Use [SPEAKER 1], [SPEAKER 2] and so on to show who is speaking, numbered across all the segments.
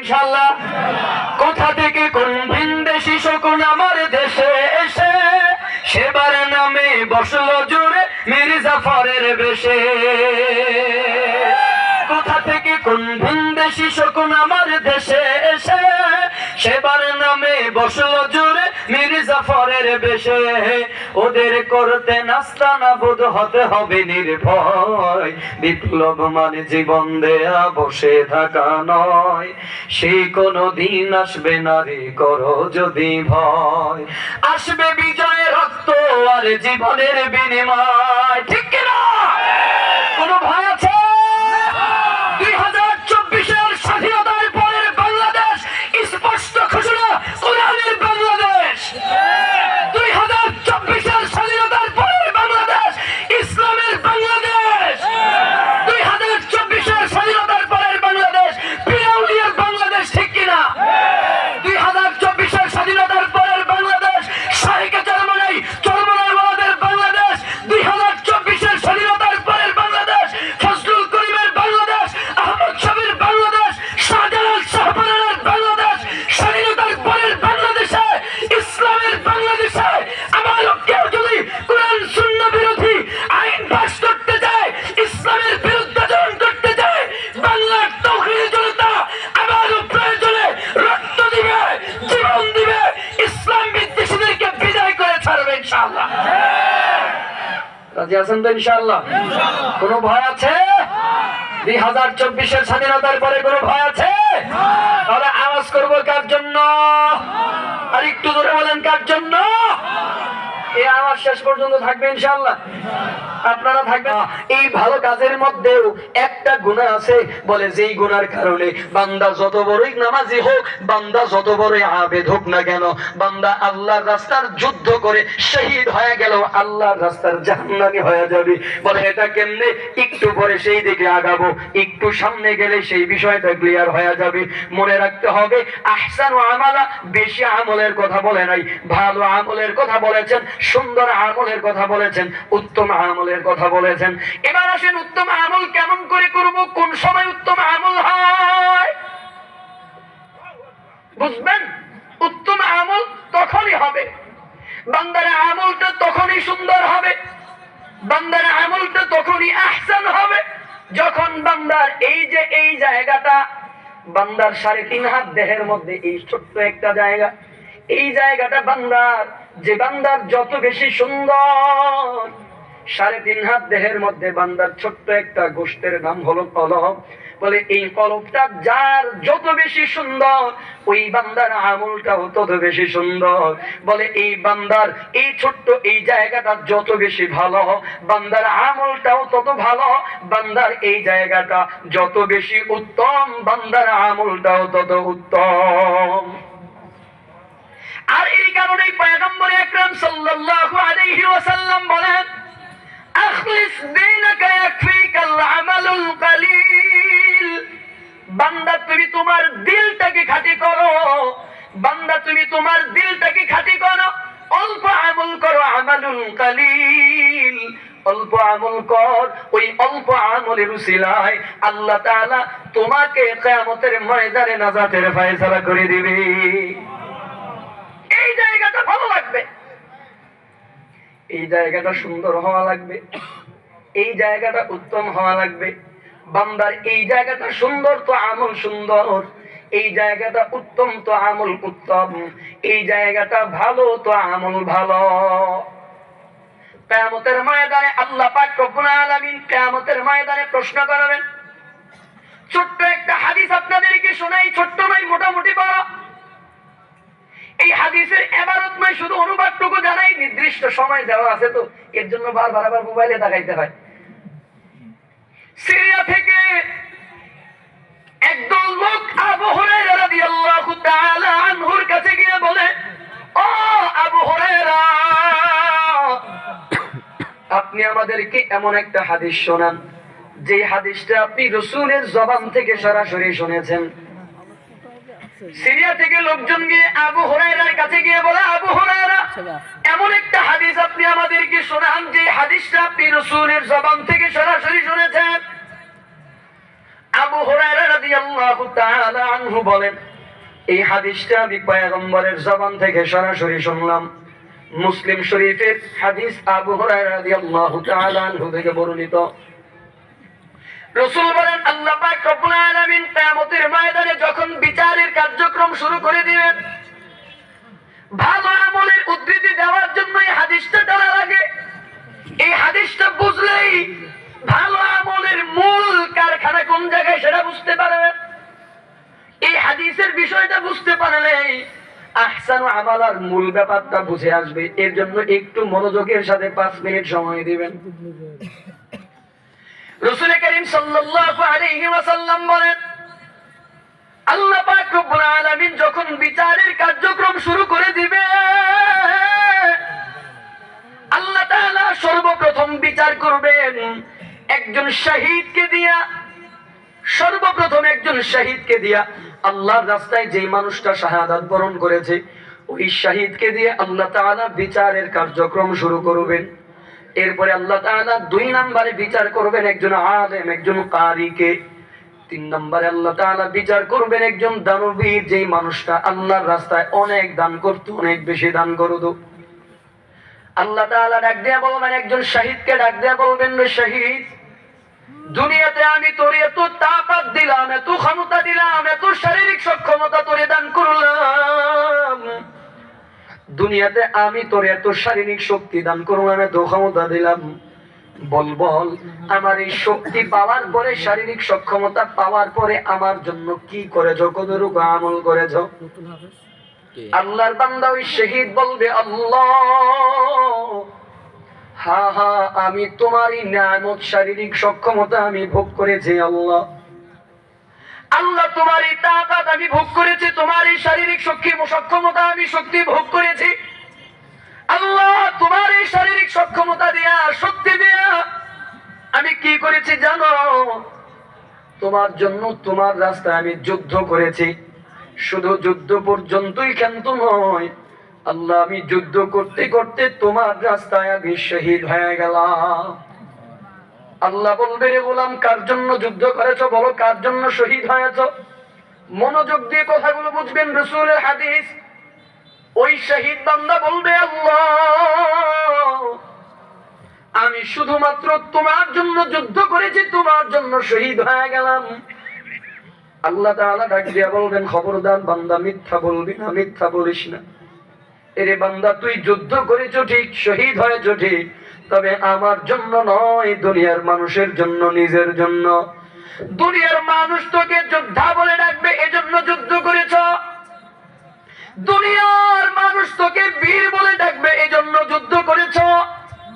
[SPEAKER 1] ইনশাল্লাহ কোথা থেকে কোন ভিনদেশি শকুন আমার দেশে এসে, সেবার নামে বসল জোরে মির্জাফরের বেশে। কোথা থেকে কোন ভিনদেশি শকুন আমার দেশে এসে, সেবার নামে বসল জোরে মির জাফরের বেশে ওদের করতে নাস্তা না বোধ হতে হবে নির্ভয়। বিপ্লব মানে জীবন দেয়া, বসে থাকা নয়। সেই কোনো দিন আসবে না রে, করো যদি ভয়। আসবে বিজয় রক্ত আর জীবনের বিনিময়, ঠিক কিনা? রাজি আছেন তো ইনশাআল্লাহ? কোনো ভয় আছে? দুই হাজার চব্বিশের স্বাধীনতার পরে কোনো ভয় আছে? তাহলে আওয়াজ করব কার জন্য? আর একটু ধরে বলেন কার জন্য? এই আওয়াজ শেষ পর্যন্ত থাকবে ইনশাআল্লাহ। আপনারা থাকবেন এই ভালো কাজের মধ্যেও একটা গুণা আছে, বলে যেই গুনার কারণে বান্দা যত বড়ই নামাজি হোক, বান্দা যত বড়ই আবেদ হোক না কেন, বান্দা আল্লাহর রাস্তার যুদ্ধ করে শহীদ হয়ে গেল আল্লাহর রাস্তার জাহান্নামি হয়ে যাবে। বলে এটা কেমনে? একটু পরে সেই দিকে আগাবো, একটু সামনে গেলে সেই বিষয়টা ক্লিয়ার হয়ে যাবে। মনে রাখতে হবে, আহসান আমালা বেশি আমলের কথা বলে নাই, ভালো আমলের কথা বলেছেন, সুন্দর আমলের কথা বলেছেন, উত্তম আমলের কথা বলেছেন। এবার আসেন উত্তম আমল কেমন করে করব? কোন সময় উত্তম আমল হয়? বুঝবেন? উত্তম আমল তখনই হবে। বান্দার আমলটা তখনই সুন্দর হবে। বান্দার আমলটা তখনই আহসান হবে। যখন বান্দার এই যে এই জায়গাটা, বান্দার সাড়ে তিন হাত দেহের মধ্যে, এই ছোট্ট একটা জায়গা, এই জায়গাটা বান্দার, যে বান্দার যত বেশি সুন্দর সাড়ে তিন হাত দেহের মধ্যে বান্দার ছোট্ট একটা গোষ্ঠের নাম হলো কলব বলে এই কলবটা যার যত বেশি সুন্দর, ওই বান্দার আমলটাও তত বেশি সুন্দর। বলে এই বান্দার এই ছোট্ট এই জায়গাটা যত বেশি ভালো, বান্দার আমলটাও তত ভালো, বান্দার এই জায়গাটা যত বেশি উত্তম, বান্দার আমলটাও তত উত্তম। আর এই কারণেই পয়গম্বর আকরাম সাল্লাল্লাহু আলাইহি ওয়াসাল্লাম বান্দা, তুমি তোমার দিলটাকে খাঁটি করো। বান্দা, তুমি তোমার দিলটাকে খাঁটি করো। অল্প আমল করো আমালুল কালিল। অল্প আমল কর, ওই অল্প আমলের উসিলায় আল্লাহ তাআলা তোমাকে কিয়ামতের ময়দানে নাজাতের ফয়সালা করে দিবে। এই জায়গাটা ভালো লাগবে। এই জায়গাটা সুন্দর হওয়া লাগবে। এই জায়গাটা উত্তম হওয়া লাগবে। বান্দার এই জায়গাটা সুন্দর তো আমল সুন্দর, এই জায়গাটা উত্তম তো আমল উত্তম, এই জায়গাটা ভালো তো আমল ভালো। কেয়ামতের ময়দানে আল্লাহ পাক রব্বুল আলামিন কেয়ামতের ময়দানে প্রশ্ন করবেন, ছোট্ট একটা হাদিস আপনাদেরকে শোনাই, ছোট্ট নয় মোটামুটি বড়। এই হাদিসের এবারত নয় শুধু অনুবাদটুকু জানাই, নির্দিষ্ট সময় দেওয়া আছে তো, এর জন্য বারবার আবার মোবাইলে দেখাইতে হয়। আমাদেরকে এমন একটা হাদিস শোনান, যে হাদিসটা আপনি রসুলের জবান থেকে সরাসরি শুনেছেন। সিরিয়া থেকে লোকজন গিয়ে আবু হুরায়রার কাছে গিয়ে বলে, আবু হুরায়রা, এমন একটা হাদিস আপনি আমাদেরকে শোনান, যে হাদিসটা আপনি রসুলের জবান থেকে সরাসরি শুনেছেন। আবু হুরায়রা রাদিয়াল্লাহু তাআলা আনহু বলেন, এই হাদিসটা আমি পয়গম্বরের জবান থেকে সরাসরি শুনলাম। মুসলিম শরীফের হাদিস আবু থেকে বর্ণিত। বলেন, আল্লাহ পাক ময়দানে যখন বিচারের কার্যক্রম শুরু করে দিবেন, ভালো আমলের উদ্ধৃতি দেওয়ার জন্য এই হাদিসটা টানা লাগে এই হাদিসটা বুঝলেই ভালো আমলের মূল কারখানা কোন জায়গায় সেটা বুঝতে পারবেন। এই হাদিসের বিষয়টা বুঝতে পারলেই আহসান আমালার মূল ব্যাপারটা বুঝে আসবে। এর জন্য একটু মনোযোগের সাথে পাঁচ মিনিট সময় দিবেন। রসুল করিম সাল্লাল্লাহু আলাইহি ওয়াসাল্লাম বলেন, আল্লাহ পাক রব্বুল আলামিন যখন বিচারের কার্যক্রম শুরু করে দিবে, আল্লাহ তাআলা সর্বপ্রথম বিচার করবেন। একজন শহীদকে দিয়া সর্বপ্রথম একজন শহীদকে দিয়া আল্লাহর রাস্তায় যে মানুষটা শাহাদাত বরণ করেছে, ওই শহীদকে দিয়ে আল্লাহ তাআলা বিচারের কার্যক্রম শুরু করবেন। এরপরে আল্লাহ তাআলা দুই নম্বরে বিচার করবেন একজন আলেম, একজন কারিকে। তিন নম্বরে আল্লাহ তাআলা বিচার করবেন একজন দানবীর, যেই মানুষটা আল্লাহর রাস্তায় অনেক দান করত, অনেক বেশি দান করত। আল্লাহ তাআলা ডাক দেয়া বলবেন, একজন শহীদকে ডাক দেয়া বলবেন শহীদ দুনিয়াতে আমি তোর এত তাকাত দিলাম এত ক্ষমতা দিলাম এত শারীরিক সক্ষমতা তোরে দান করলাম। দুনিয়াতে আমি তোর এত শারীরিক শক্তি দান করলাম এত ক্ষমতা দিলাম। বল বল আমার এই শক্তি পাওয়ার পরে শারীরিক সক্ষমতা পাওয়ার পরে আমার জন্য কি করেছ কতটুকু আমল করেছ? আল্লাহর বান্দা ওই শহীদ বলবে আল্লাহ হা হা, আমি তোমারই নিয়ামত, শারীরিক সক্ষমতা আমি ভোগ করেছি, আল্লাহ। আল্লাহ, তোমার এই তাকাত আমি ভোগ করেছি, তোমার এই শারীরিক শক্তি, সক্ষমতা আমি শক্তি ভোগ করেছি। আল্লাহ, তোমার এই শারীরিক সক্ষমতা দিয়া, শক্তি দিয়া আমি কি করেছি জানো? তোমার জন্য তোমার রাস্তায় আমি যুদ্ধ করেছি। শুধু যুদ্ধ পর্যন্তই ক্ষান্ত নয় আল্লাহ, আমি যুদ্ধ করতে করতে তোমার রাস্তায় আমি শহীদ হয়ে গেলাম। আল্লাহ বলবে, রে গোলাম, কার জন্য যুদ্ধ করেছ? বলো, কার জন্য শহীদ হয়েছ? মনোযোগ দিয়ে কথাগুলো বুঝবেন রসুলের হাদিস। ওই শহীদ বান্দা বলবে, আল্লাহ, আমি শুধুমাত্র তোমার জন্য যুদ্ধ করেছি, তোমার জন্য শহীদ হয়ে গেলাম। আল্লাহ তাআলা ডাক দিয়া বলবেন, খবরদার বান্দা, মিথ্যা বলবি না, মিথ্যা বলিস না। এরে বান্দা, তুই যুদ্ধ করেছ ঠিক, শহীদ হয়েছ ঠিক, তবে আমার জন্য নয় দুনিয়ার মানুষের জন্য, নিজের জন্য। দুনিয়ার মানুষ তোকে যোদ্ধা বলে ডাকবে, এজন্য যুদ্ধ করেছ। দুনিয়ার মানুষ তোকে বীর বলে ডাকবে, এজন্য যুদ্ধ করেছ।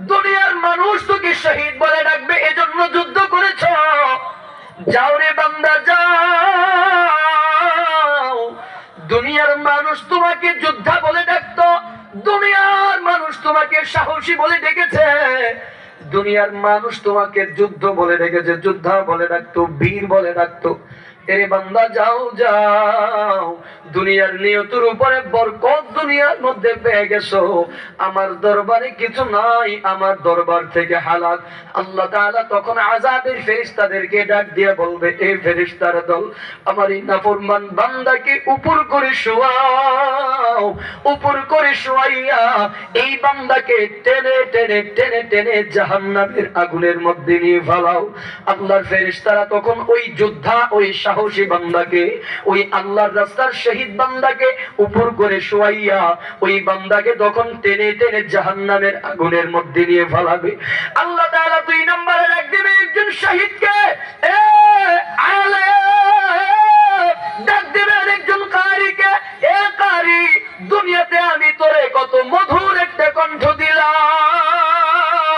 [SPEAKER 1] দুনিয়ার মানুষ তোকে শহীদ বলে ডাকবে, এজন্য যুদ্ধ করেছ। যাও রে বান্দা, যাও। দুনিয়ার মানুষ তোমাকে যোদ্ধা বলে ডাকতো দুনিয়ার মানুষ তোমাকে সাহসী বলে ডেকেছে। দুনিয়ার মানুষ তোমাকে যুদ্ধ বলে ডেকেছে, যোদ্ধা বলে ডাকতো, বীর বলে ডাকতো। আমার দরবারে কিছু নাই, আমার দরবার থেকে হালাক আল্লাহ তাআলা তখন আযাবের ফেরেশতাদেরকে ডাক দিয়ে বলবে এই ফেরেশতার দল, আমার এই নাফরমান বান্দাকে উপর করে শোয়াও, উপর করে শোয়াইয়া এই বান্দাকে টেনে টেনে টেনে টেনে জাহান্নামের আগুনের মধ্যে নিয়ে ফেলাও। আল্লাহর ফেরেশতারা তখন ওই যোদ্ধা, ওই সাহসী বান্দাকে, ওই আল্লাহর রাস্তার শহীদ বান্দাকে উপর করে শোয়াইয়া, ওই বান্দাকে তখন টেনে টেনে জাহান্নামের আগুনের মধ্যে নিয়ে ফেলাবে। আল্লাহ তাআলা দুই নম্বরে রাখ দিবে একজন শহীদকে। এ আলে, ডাক দিবেন একজন কারিকে। এ কারি, দুনিয়াতে আমি তোরে কত মধুর একটা কণ্ঠ দিলাম।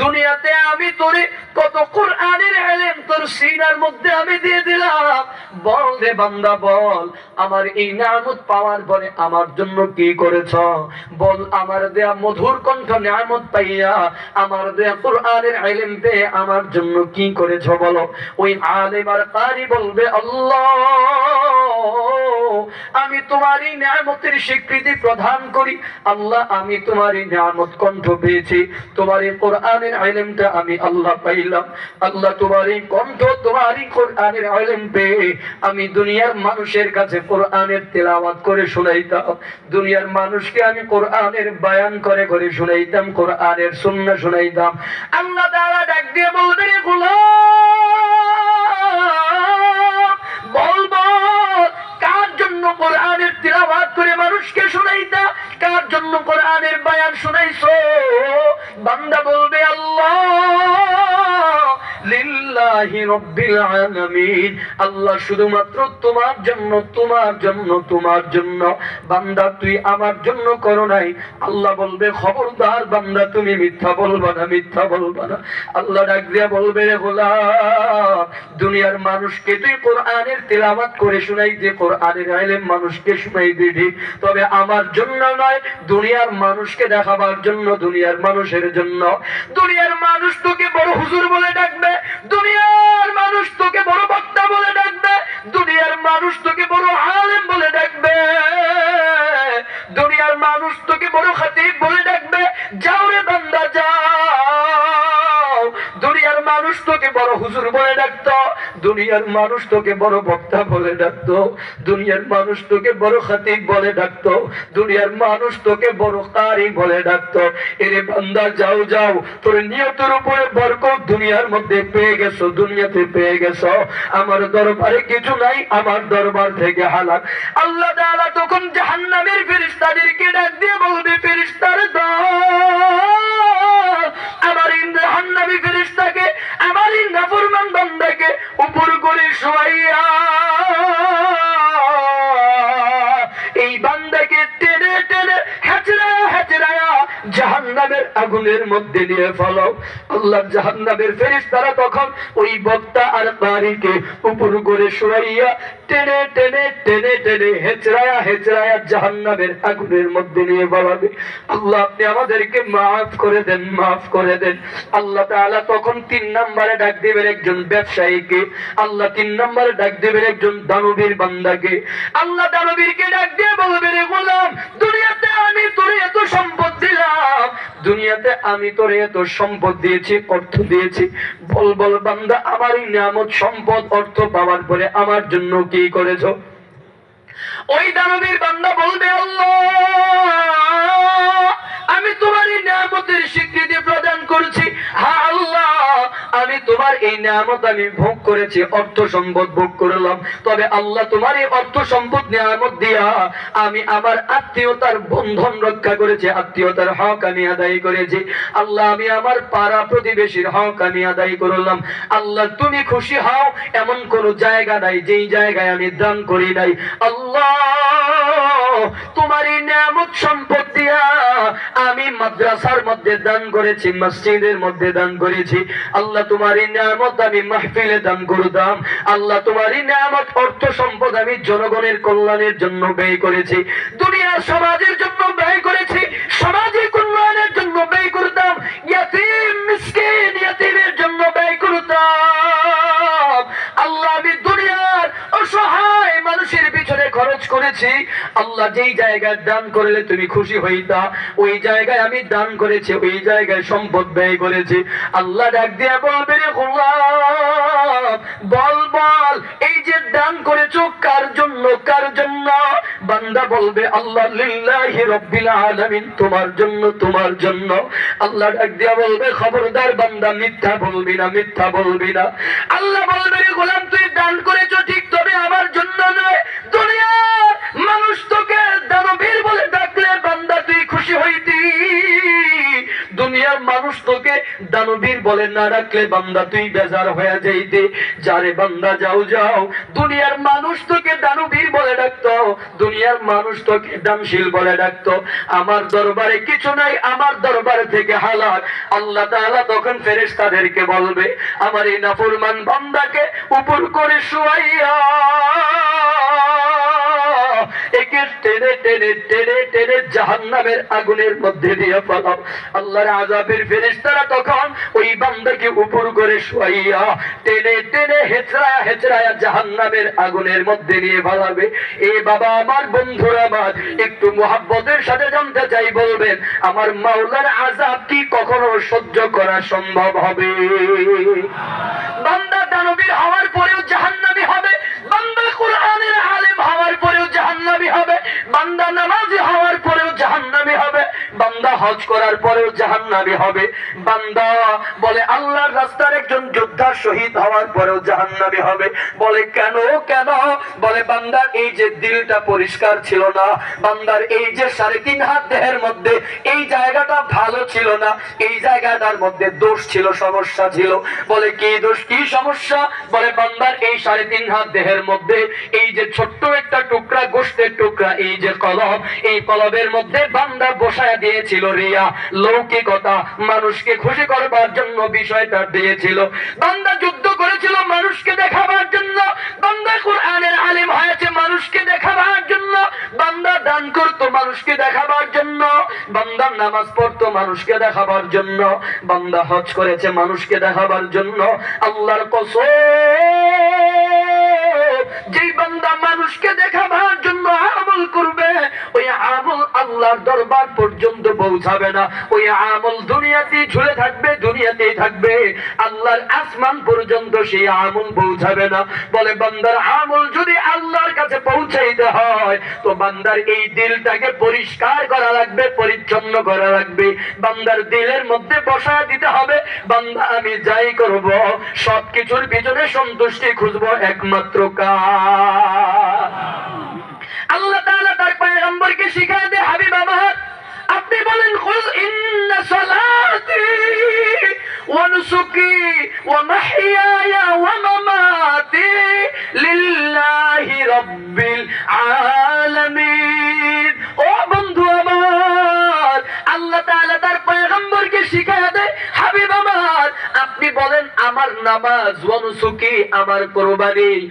[SPEAKER 1] দুনিয়াতে আমি তোরে কত কোরআনের এলেম, তোর সিনার মধ্যে আমি দিয়ে দিলাম। বল রে বান্দা, বল, আমার এই নিয়ামত পাওয়ার পরে আমার জন্য কি করেছ? বল, আমার দেয়া মধুর কণ্ঠ নিয়ামত পাইয়া, আমার দেয়া কোরআনের এলেম পেয়ে আমার জন্য কি করেছ বলো? ওই আলেম আর কারি বলবে, আল্লাহ, আমি তোমারই নিয়ামতের স্বীকৃতি প্রদান করি। আল্লাহ, আমি তোমারই নিয়ামত কণ্ঠ পেয়েছি। তোমার এই কোরআনের আইলেমটা আমি আল্লাহ পাইলাম। আল্লাহ তোমার এই কণ্ঠ, তোমার এই কোরআনের আইলেম পেয়ে আমি দুনিয়ার মানুষের কাছে কোরআনের তেলাওয়াত করে শুনাইতাম। দুনিয়ার মানুষকে আমি কোরআনের বায়ান করে করে শুনাইতাম, কোরআনের সুন্না শুনাইতাম। আল্লাহ তারা ডাক দিয়ে বলতে গোলাম! কোরআনের তিলাবাত করে মানুষকে শুনাইতা। কার জন্য কোরআনের বায়ান শুনাইছো? বান্দা বলবে আল্লাহ। আল্লাহ শুধুমাত্র তোমার জন্য তোমার জন্য তোমার জন্য। বান্দা, তুই আমার জন্য করো নাই। আল্লাহ বলবে, খবরদার বান্দা, তুমি মিথ্যা বলবা না, মিথ্যা বলবা না। আল্লাহ ডাক দিয়া বলবে, রে গোলাম, দুনিয়ার মানুষকে তুই কোরআনের তেলাওয়াত করে শুনাই দিয়ে কোরআনের আইলেম মানুষকে শুনাই দিবি তবে আমার জন্য নয়, দুনিয়ার মানুষকে দেখাবার জন্য, দুনিয়ার মানুষের জন্য। দুনিয়ার মানুষ তোকে বড় হুজুর বলে ডাকবে। দুনিয়ার মানুষ তোকে বড় বক্তা বলে ডাকবে, দুনিয়ার মানুষ তোকে বড় আলেম বলে ডাকবে। দুনিয়ার মানুষ তোকে বড় মানুষ তোকে বড় হুজুর বলে ডাকতো, দুনিয়ার মানুষ তোকে বড় বক্তা বলে ডাকতো, দুনিয়ার মানুষ তোকে বড় খাতিব বলে ডাকতো, দুনিয়ার মানুষ তোকে বড় কারি বলে ডাকতো। এরে বান্দা, যাও যাও, তোর নিয়তের উপরে বরকত দুনিয়ার মধ্যে পেয়ে গেছো, দুনিয়াতে পেয়ে গেছো। আমার দরবারে কিছু নাই, আমার দরবার থেকে হালাক আল্লাহ তাআলা তখন জাহান্নামের ফেরেশতাদেরকে ডাক দিয়ে বলবে, ফেরেশতার দল আগুনের মধ্যে নিয়ে আল্লাহ জাহান্নামের ফেরেশতারা তখন ওই বক্তা আর বাড়িকে উপর করে শোয়াইয়া টেনে টেনে টেনে টেনে হেচড়ায়া হেচড়ায়া জাহান্নামের আগুনের মধ্যে নিয়ে বলাবে আল্লাহ, আপনি আমাদেরকে মাফ করে দেন, মাফ করে দেন। আল্লাহ তাআলা তখন তিন নম্বরে ডাক দিবেন একজন ব্যবসায়ীকে। আল্লাহ তিন নম্বরে ডাক দিবেন একজন দানবীর বান্দাকে। আল্লাহ দানবীরকে ডাক দিয়ে বলবে রে গোলাম, দুনিয়াতে আমি তোরে এত সম্পদ দিলাম। দুনিয়াতে আমি তোরে এত সম্পদ দিয়েছি, অর্থ দিয়েছি। বল বল, বান্দা, আমারই নিয়ামত, সম্পদ, অর্থ পাওয়ার পরে আমার জন্য কি করেছ? ওই দানবীর বান্দা বলবে আমি তোমার এই নিয়ামতের স্বীকৃতি প্রদান করছি। হ্যাঁ আল্লাহ, আমি তোমার এই নিয়ামত আমি ভোগ করেছি, অর্থ সম্পদ ভোগ করলাম। তবে আল্লাহ তোমার এই অর্থ সম্পদ নিয়ামত দিয়া আমি আমার আত্মীয়তার বন্ধন রক্ষা করেছি, আত্মীয়তার হক আমি আদায় করেছি। আল্লাহ, আমি আমার পাড়া প্রতিবেশীর হক আমি আদায় করলাম। আল্লাহ, তুমি খুশি হও, এমন কোন জায়গা নাই, যেই জায়গায় আমি দান করি নাই। আল্লাহ তোমার এই নিয়ামত সম্পদ দিয়া আমি মাদ্রাসার মধ্যে দান করেছি, মসজিদের মধ্যে দান করেছি। আল্লাহ তোমার এই নিয়ামত আমি মাহফিলে দান করতাম। আল্লাহ তোমার এই নিয়ামত অর্থ সম্পদ আমি জনগণের কল্যাণের জন্য ব্যয় করেছি। দুনিয়ার সমাজের জন্য ব্যয় করেছি সামাজিক কল্যাণের জন্য ব্যয় করতাম। ইয়াতিম করেছি, আল্লাহ যেই জায়গায় দান করলে তুমি খুশি হইতা, ওই জায়গায় আমি দান করেছি, ওই জায়গায় সম্পদ ব্যয় করেছি। আল্লাহ ডাক দিয়ে বলবে বল বল, এই যে দান করেছ, কার জন্য কার জন্য? বান্দা বলবে, আল্লাহ লিল্লাহি রাব্বিল আলামিন, তোমার জন্য তোমার জন্য। আল্লাহ ডাক দিয়া বলবে, খবরদার বান্দা, মিথ্যা বলবি না, মিথ্যা বলবি না। আল্লাহ বলবে গোলাম, তুই দান করেছ ঠিক তবে আমার জন্য নয়, দুনিয়ার মানুষ তোকে দানবীর বলে ডাকলে বান্দা তুই খুশি হইতি। দুনিয়ার মানুষ তোকে দানবীর বলে না ডাকলে বান্দা তুই বেজার হয়ে যাইতে। যারে বান্দা যাও যাও। দুনিয়ার মানুষ তোকে দানবীর বলে ডাকতো। দুনিয়ার মানুষ তোকে দানশীল বলে ডাকতো। আমার দরবারে কিছু নাই, আমার দরবারে থেকে হালাক আল্লাহ তাআলা তখন ফেরেশতাদেরকে বলবে, আমার এই নাফরমান বান্দাকে উপর করে শুয়াইয়া একে টেনে টেনে টেনে টেনে জাহান্নামের আগুনের মধ্যে দিয়ে ফেলাও আল্লাহর আজাবের ফেরেশতারা তখন ওই বান্দাকে উপর করে শুয়াইয়া টেনে টেনে হেচড়ায়া হেচড়ায়া জাহান্নামের আগুনের মধ্যে নিয়ে ফেলাবে। এ বাবা আমার বন্ধুরা আমার, একটু মোহাব্বতের সাথে জানতে চাই, বলবেন, আমার মাওলার আজাব কি কখনো সহ্য করা সম্ভব হবে? বান্দা দানবীর হওয়ার পরেও জাহান্নামী হজ করার পরেও জাহান্নামী হবে। বান্দা বলে, আল্লাহর রাস্তার একজন যোদ্ধা শহীদ হওয়ার পরেও জাহান্নামী হবে। বলে, কেন কেন? বলে, বান্দার এই যে দিলটা পরিষ্কার ছিল না, বান্দার এই যে সাড়ে তিন হাত দেহের মধ্যে এই জায়গাটা ভালো ছিল না, এই জায়গাটার মধ্যে দোষ ছিল, সমস্যা ছিল। বলে, কি দোষ, কি সমস্যা? বলে, বান্দার এই সাড়ে তিন হাত দেহের মধ্যে এই যে ছোট্ট একটা টুকরা, গোষ্ঠের টুকরা, এই যে কলব, এই কলবের মধ্যে বান্দা বসায় দিয়েছিল রিয়া লৌকিকতা মানুষকে খুশি করবার জন্য বিষয়টা দিয়েছিল। বান্দা যুদ্ধ করেছিল মানুষকে দেখাবার জন্য। বান্দা কোরআনের আলিম হয়েছে মানুষকে দেখাবার জন্য। বান্দা দান করতো মানুষকে দেখাবার জন্য। বান্দা নামাজ পড়তো মানুষকে দেখাবার জন্য। বান্দা হজ করেছে মানুষকে দেখাবার জন্য। আল্লাহর কসম, যেই বান্দা মানুষকে দেখাবার জন্য আমল করবে, ওই আমল আল্লাহর দরবার পর্যন্ত পৌঁছাবে না। ওই আমল দুনিয়াতেই ঝুলে থাকবে, দুনিয়াতেই থাকবে। আল্লাহর আসমান পর্যন্ত সেই আমল পৌঁছাবে না। বলে, বান্দার আমল যদি আল্লাহর কাছে পৌঁছাইতে হয়, তো বান্দার এই দিলটাকে পরিষ্কার করা লাগবে, পরিচ্ছন্ন করা লাগবে। বান্দার দিলের মধ্যে বসা দিতে হবে, বান্দা, আমি যাই করব, সবকিছুর পিছনে সন্তুষ্টি খুঁজবো একমাত্র কার। আল্লাহ তাআলা তার পয়গম্বরকে শিখায় দে হাবিব আমার ও বন্ধু আমার, আল্লাহ তাআলা তার পয়গম্বরকে শিখায় দেয়, হাবিব আমার, আপনি বলেন, আমার নামাজ আমার কুরবানি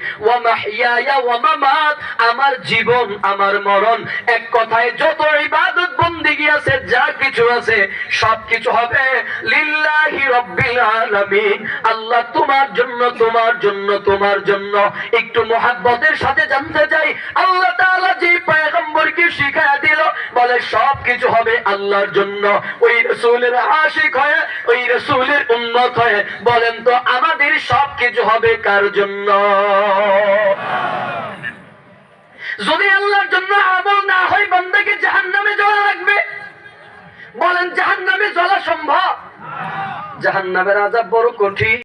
[SPEAKER 1] মামাত, আমার জীবন, আমার মরণ, এক কথায় যত ইবাদত বন্দিগি আছে, যা কিছু আছে সব কিছু হবে লিল্লাহি রাব্বিল আলামিন। আল্লাহ তোমার জন্য তোমার জন্য তোমার জন্য একটু মোহাব্বতের সাথে জানতে চাই। আল্লাহ তাআলা যে পয়গম্বরকে শিখায়া দিল, বলে সব কিছু হবে আল্লাহর জন্য। ওই রাসূলের আশিক হয়ে, ওই রাসূলের উম্মত হয়ে বলেন তো, আমাদের সব কিছু হবে কার জন্য? যদি আল্লাহর জন্য আমল না হয়, বান্দাকে জাহান্নামে জ্বলা লাগবে। বলেন জাহান নামে জ্বলা সম্ভব? জাহান নামের আজাব বড় কঠিন।